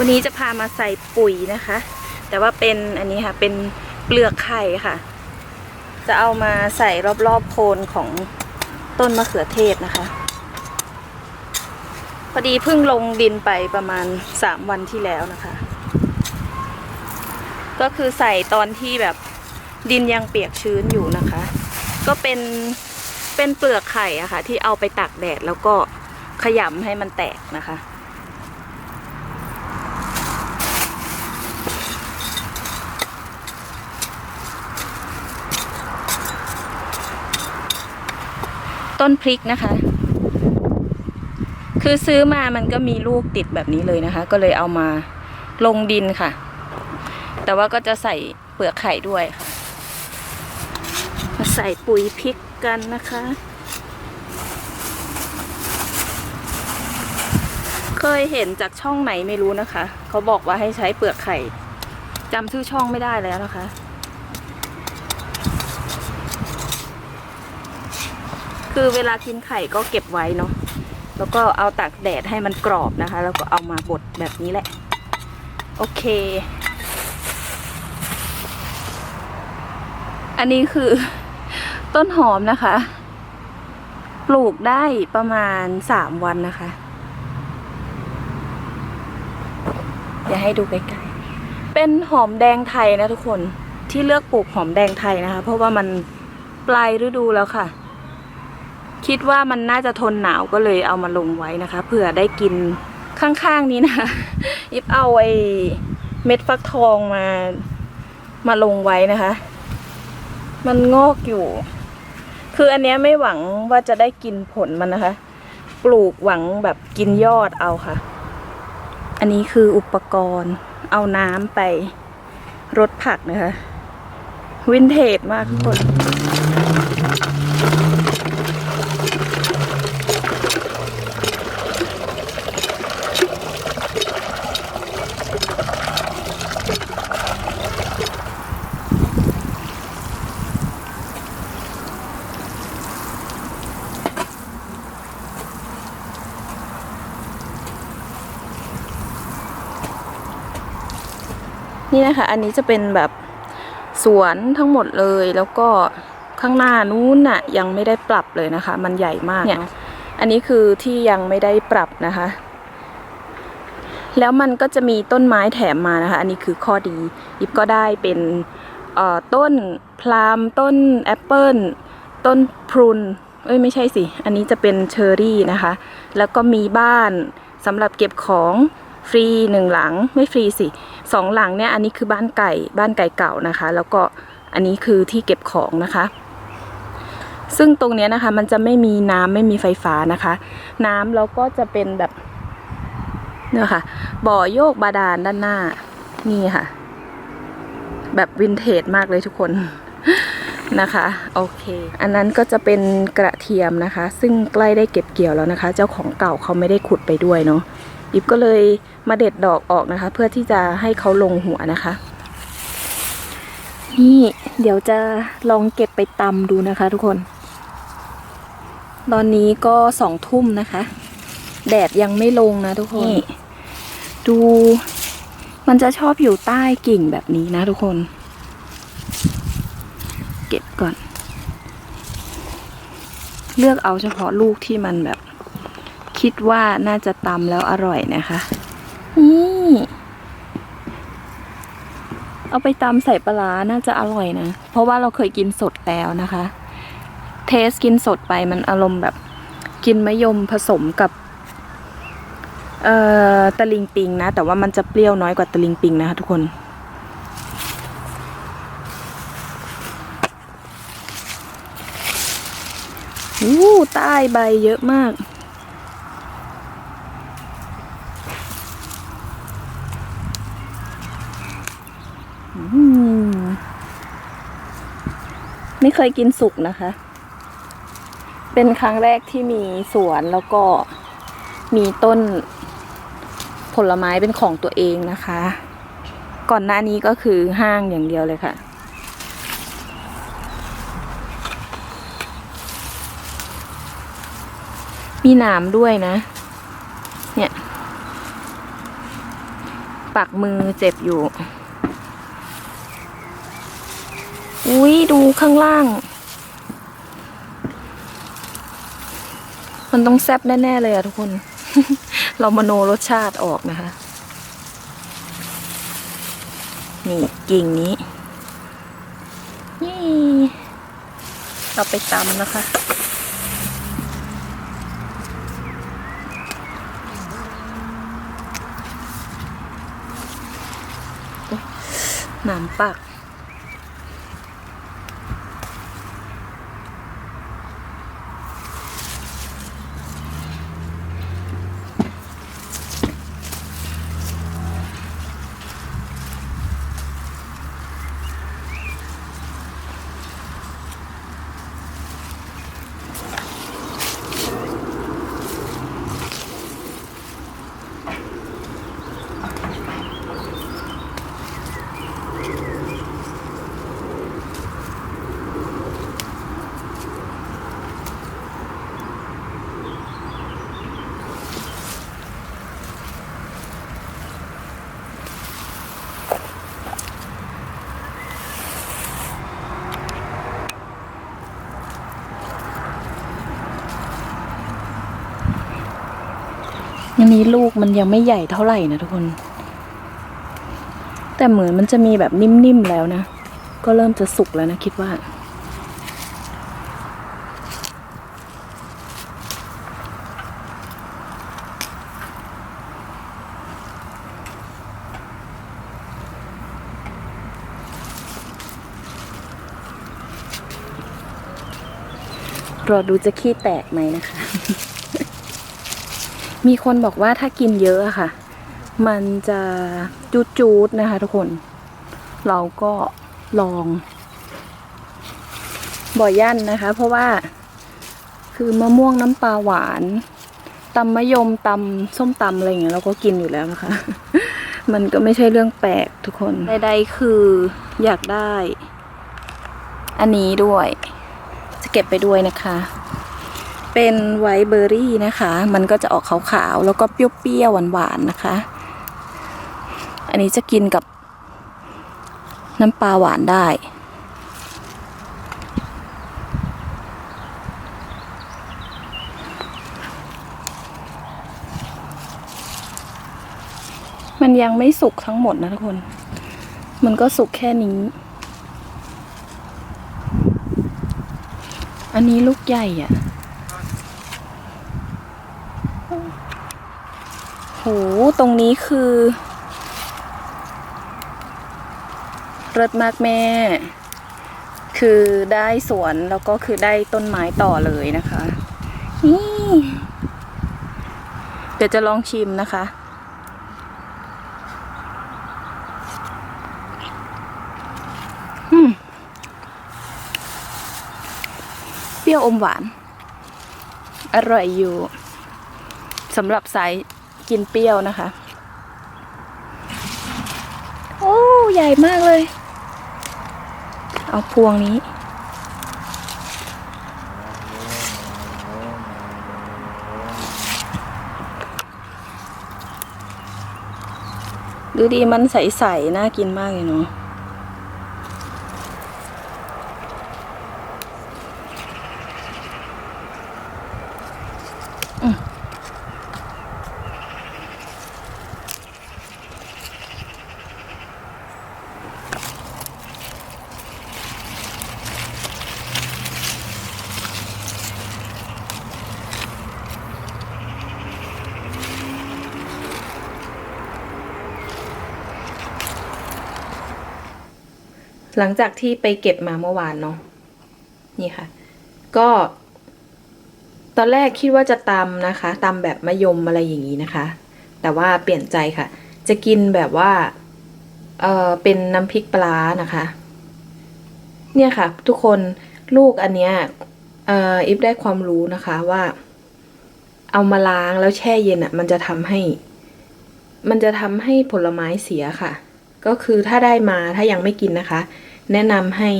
วันนี้จะพามาใส่ปุ๋ยนะคะ แต่ว่าเป็นอันนี้ค่ะ เป็นเปลือกไข่ค่ะ จะเอามาใส่รอบๆโคนของต้นมะเขือเทศนะคะ พอดีเพิ่งลงดินไปประมาณ 3 วันที่แล้วนะคะ ก็คือใส่ตอนที่แบบดินยังเปียกชื้นอยู่นะคะ ก็เป็นเป็นเปลือกไข่อะค่ะ ที่เอาไปตากแดดแล้วก็ขยำให้มันแตกนะคะ ต้นพริกนะคะ คือซื้อมามันก็มีลูกติดแบบนี้เลยนะคะ ก็เลยเอามาลงดินค่ะ แต่ว่าก็จะใส่เปลือกไข่ด้วยค่ะมาใส่ปุ๋ยพริกกันนะคะ เคยเห็นจากช่องไหนไม่รู้นะคะ เขาบอกว่าให้ใช้เปลือกไข่จำชื่อช่องไม่ได้แล้วนะคะ คือเวลากินไข่ก็เก็บไว้เนาะแล้วก็เอาตากแดดให้มันกรอบนะคะ แล้วก็เอามาบดแบบนี้แหละ โอเค อันนี้คือต้นหอมนะคะ ปลูกได้ประมาณสามวันนะคะ อย่าให้ดูใกล้ๆเป็นหอมแดงไทยนะทุกคนที่เลือกปลูกหอมแดงไทยนะคะ เพราะว่ามันปลายฤดูแล้วค่ะ คิดว่ามันน่าจะทนหนาวก็เลยเอามาลงไว้นะคะเผื่อได้กินข้างๆนี้นะคะอิฟเอาไอ้เม็ดฟักทองมามาลงไว้นะคะ มันงอกอยู่ คืออันเนี้ยไม่หวังว่าจะได้กินผลมันนะคะ ปลูกหวังแบบกินยอดเอาค่ะ อันนี้คืออุปกรณ์ เอาน้ำไปรดผักนะคะ วินเทจมากทุกคน นี่นะคะ อันนี้จะเป็นแบบสวนทั้งหมดเลยแล้วก็ข้างหน้านู้นน่ะยังไม่ได้ปรับเลยนะคะ มันใหญ่มากเนี่ยอันนี้คือที่ยังไม่ได้ปรับนะคะ แล้วมันก็จะมีต้นไม้แถมมานะคะ อันนี้คือข้อดียิบก็ได้เป็นต้นพลามต้นแอปเปิลต้นพรุนเอ้ยไม่ใช่สิ อันนี้จะเป็นเชอร์รี่นะคะ แล้วก็มีบ้านสำหรับเก็บของ ฟรีหนึ่งหลังไม่ฟรีสิสองหลังเนี่ยอันนี้คือบ้านไก่บ้านไก่เก่านะคะ แล้วก็อันนี้คือที่เก็บของนะคะ ซึ่งตรงเนี้ยนะคะมันจะไม่มีน้ำไม่มีไฟฟ้านะคะ น้ำแล้วก็จะเป็นแบบเนี่ยค่ะ บ่อโยกบาดาลด้านหน้านี่ค่ะ แบบวินเทจมากเลยทุกคนนะคะโอเค อันนั้นก็จะเป็นกระเทียมนะคะ ซึ่งใกล้ได้เก็บเกี่ยวแล้วนะคะ เจ้าของเก่าเขาไม่ได้ขุดไปด้วยเนาะ อิบก็เลยมาเด็ดดอกออกนะคะ เพื่อที่จะให้เขาลงหัวนะคะ นี่เดี๋ยวจะลองเก็บไปตำดูนะคะ ทุกคน ตอนนี้ก็สองทุ่มนะคะ แดดยังไม่ลงนะทุกคนนี่ดู มันจะชอบอยู่ใต้กิ่งแบบนี้นะทุกคน เก็บก่อน เลือกเอาเฉพาะลูกที่มันแบบ คิดว่าน่าจะตำแล้วอร่อยนะคะนี่เอาไปตำใส่ปลาร้าน่าจะอร่อยนะ เพราะว่าเราเคยกินสดแล้วนะคะ เทสกินสดไปมันอารมณ์แบบกินมะยมผสมกับ เอ่อตะลิงปิงนะ แต่ว่ามันจะเปรี้ยวน้อยกว่าตะลิงปิงนะคะทุกคน อู้ใต้ใบเยอะมาก ไม่เคยกินสุกนะคะ เป็นครั้งแรกที่มีสวนแล้วก็มีต้นผลไม้เป็นของตัวเองนะคะ ก่อนหน้านี้ก็คือห้างอย่างเดียวเลยค่ะ มีหนามด้วยนะ เนี่ย ปักมือเจ็บอยู่ อุ้ยดูข้างล่าง มันต้องแซบแน่ ๆ เลยอะทุกคน เรามาโนรสชาติออกนะคะ นี่กิ่งนี้ นี่ เราไปตำนะคะหนามปัก นี้ลูกมันยังไม่ใหญ่เท่าไหร่นะทุกคน แต่เหมือนมันจะมีแบบนิ่มๆแล้วนะ ก็เริ่มจะสุกแล้วนะคิดว่า รอดูจะขี้แตกไหมนะคะ มีคนบอกว่าถ้ากินเยอะอะค่ะ มันจะจูดจูดๆนะคะ ทุกคน เราก็ลอง บ่อยย่นนะคะ เพราะว่าคือมะม่วงน้ำปลาหวานตำมะยมตำส้มตำอะไรอย่างเงี้ยเราก็กินอยู่แล้วนะคะ มันก็ไม่ใช่เรื่องแปลกทุกคนใดๆคืออยากได้ อันนี้ด้วย จะเก็บไปด้วยนะคะ เป็นไวท์เบอร์รี่นะคะ มันก็จะออกขาวๆ แล้วก็เปรี้ยวๆหวานๆนะคะ อันนี้จะกินกับน้ำปลาหวานได้มันยังไม่สุกทั้งหมดนะทุกคน มันก็สุกแค่นี้ อันนี้ลูกใหญ่อะโห ตรงนี้คือเลิศมากแม่ คือได้สวนแล้วก็คือได้ต้นไม้ต่อเลยนะคะ นี่ เดี๋ยวจะลองชิมนะคะอืมเปรี้ยวอมหวาน อร่อยอยู่สำหรับสาย กินเปรี้ยวนะคะ โอ้ใหญ่มากเลย เอาพวงนี้ ดูดีมันใสๆน่ากินมากเลยเนาะ หลังจากที่ไปเก็บมาเมื่อวานเนาะนี่ค่ะ ก็ ตอนแรกคิดว่าจะตำนะคะตำแบบมะยมอะไรอย่างนี้นะคะ แต่ว่าเปลี่ยนใจค่ะ จะกินแบบว่าเออเป็นน้ำพริกปลานะคะ เนี่ยค่ะ ทุกคนลูกอันเนี้ยเอออิฟได้ความรู้นะคะว่า เอามาล้างแล้วแช่เย็นอะ มันจะทำให้ มันจะทำให้ผลไม้เสียค่ะ ก็คือถ้าได้มาถ้ายังไม่กินนะคะ แนะนำให้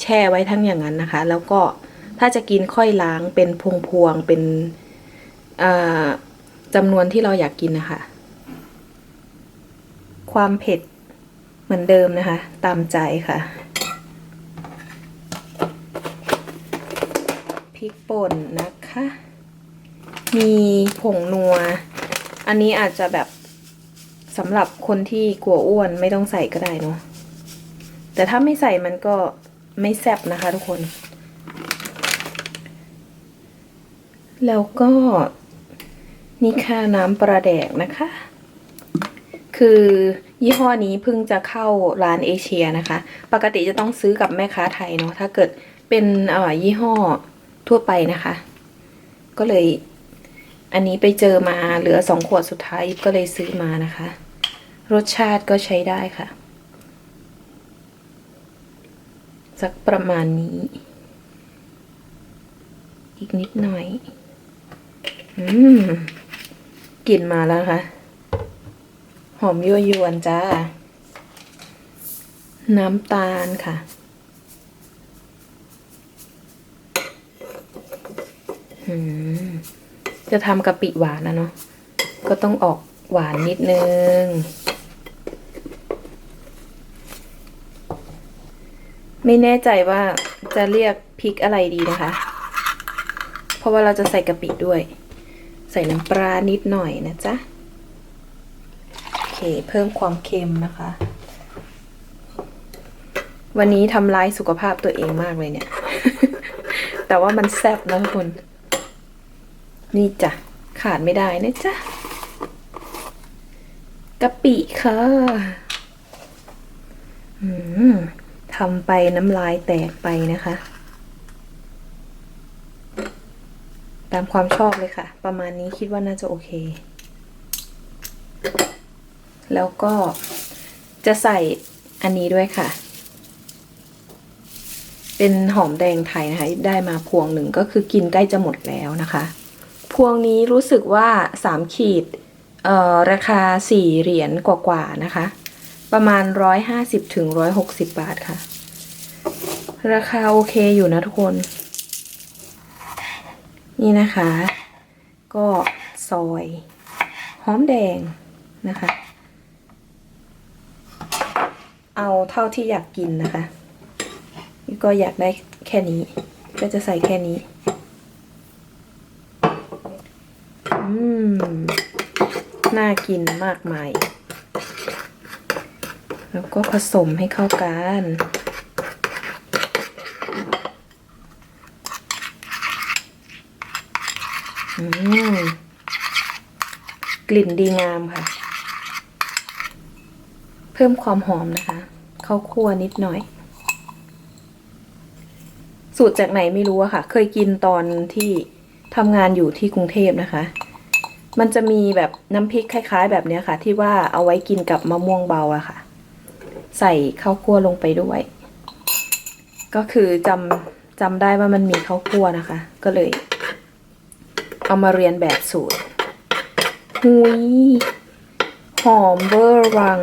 แช่ไว้ทั้งอย่างนั้นนะคะ แล้วก็ถ้าจะกินค่อยล้างเป็นพวงๆเป็นจำนวนที่เราอยากกินนะคะ ความเผ็ดเหมือนเดิมนะคะ ตามใจค่ะพริกป่นนะคะ มีผงนัว อันนี้อาจจะแบบสำหรับคนที่กลัวอ้วนไม่ต้องใส่ก็ได้เนาะ แต่ถ้าไม่ใส่มันก็ไม่แซ่บนะคะทุกคน แล้วก็นี่ค่ะน้ำปลาแดกนะคะ คือยี่ห้อนี้เพิ่งจะเข้าร้านเอเชียนะคะ ปกติจะต้องซื้อกับแม่ค้าไทยเนาะถ้าเกิดเป็นยี่ห้อทั่วไปนะคะ ก็เลยอันนี้ไปเจอมาเหลือสองขวดสุดท้ายก็เลยซื้อมานะคะ รสชาติก็ใช้ได้ค่ะ สักประมาณนี้ อีกนิดหน่อย อืมกลิ่นมาแล้วค่ะ หอมยั่วยวนจ้า น้ำตาลค่ะ อืม จะทำกะปิหวานนะเนาะ ก็ต้องออกหวานนิดนึง ไม่แน่ใจว่าจะเรียกพริกอะไรดีนะคะ เพราะว่าเราจะใส่กะปิด้วย ใส่น้ำปลานิดหน่อยนะจ๊ะ โอเค เพิ่มความเค็มนะคะ วันนี้ทำร้ายสุขภาพตัวเองมากเลยเนี่ย แต่ว่ามันแซ่บนะทุกคน นี่จ้ะ ขาดไม่ได้นะจ๊ะกะปิค่ะ อืม ทำไปน้ำลายแตกไปนะคะ ตามความชอบเลยค่ะ ประมาณนี้คิดว่าน่าจะโอเค แล้วก็จะใส่อันนี้ด้วยค่ะ เป็นหอมแดงไทยนะคะ ได้มาพวงหนึ่งก็คือกินใกล้จะหมดแล้วนะคะ พวงนี้รู้สึกว่าสามขีดเอ่อราคาสี่เหรียญกว่าๆนะคะ ประมาณร้อยห้าสิบถึงร้อยหกสิบบาทค่ะ ราคาโอเคอยู่นะทุกคน นี่นะคะ ก็ซอยหอมแดงนะคะ เอาเท่าที่อยากกินนะคะนี่ก็อยากได้แค่นี้ ก็จะใส่แค่นี้ อืม น่ากินมากมาย แล้วก็ผสมให้เข้ากัน กลิ่นดีงามค่ะ เพิ่มความหอมนะคะ เข้าคั่วนิดหน่อย สูตรจากไหนไม่รู้อะค่ะ เคยกินตอนที่ทำงานอยู่ที่กรุงเทพนะคะ มันจะมีแบบน้ำพริกคล้าย ๆ แบบนี้ค่ะ ที่ว่าเอาไว้กินกับมะม่วงเบาอะค่ะ ใส่ข้าวคั่วลงไปด้วย ก็คือจำจำได้ว่ามันมีข้าวคั่วนะคะ ก็เลย เอามาเรียนแบบสูตรหุยหอมเบอร์วัง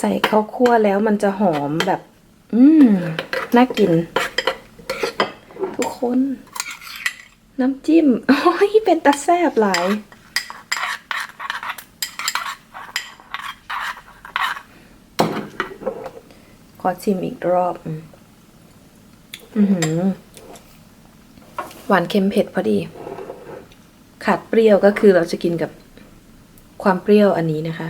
ใส่ข้าวคั่วแล้วมันจะหอมแบบ อืม น่ากิน ทุกคน น้ำจิ้ม โอ้ย เป็นตาแซบหลายขอชิมอีกรอบอือหือหวานเค็มเผ็ดพอดี ขาดเปรี้ยวก็คือเราจะกินกับความเปรี้ยวอันนี้นะคะ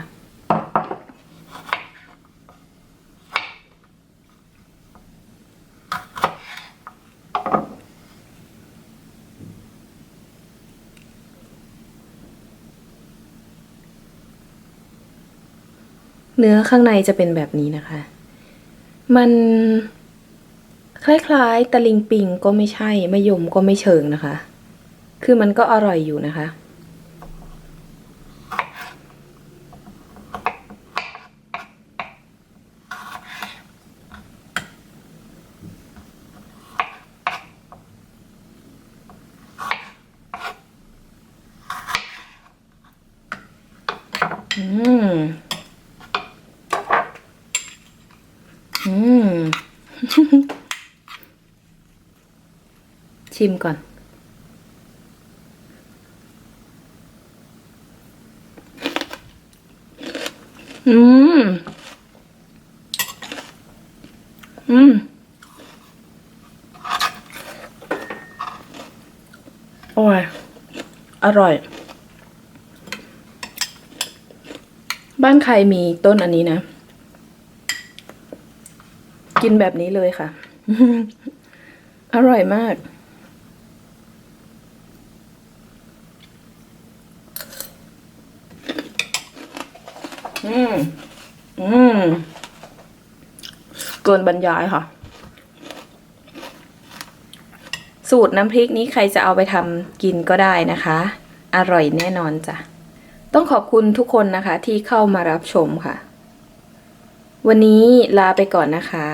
เนื้อข้างในจะเป็นแบบนี้นะคะ มันคล้ายๆตะลิงปิงก็ไม่ใช่มะยมก็ไม่เชิงนะคะ คือมันก็อร่อยอยู่นะคะ อืม อืม ชิมก่อน อืม อืม โอ้ย อร่อย บ้านใครมีต้นอันนี้นะ กินแบบนี้เลยค่ะ อร่อยมาก อืม อืม เกินบรรยายค่ะ สูตรน้ำพริกนี้ใครจะเอาไปทำกินก็ได้นะคะ อร่อยแน่นอนจ้ะ ต้องขอบคุณทุกคนนะคะที่เข้ามารับชมค่ะ วันนี้ลาไปก่อนนะคะ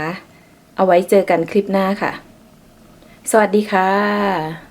เอาไว้เจอกันคลิปหน้าค่ะ สวัสดีค่ะ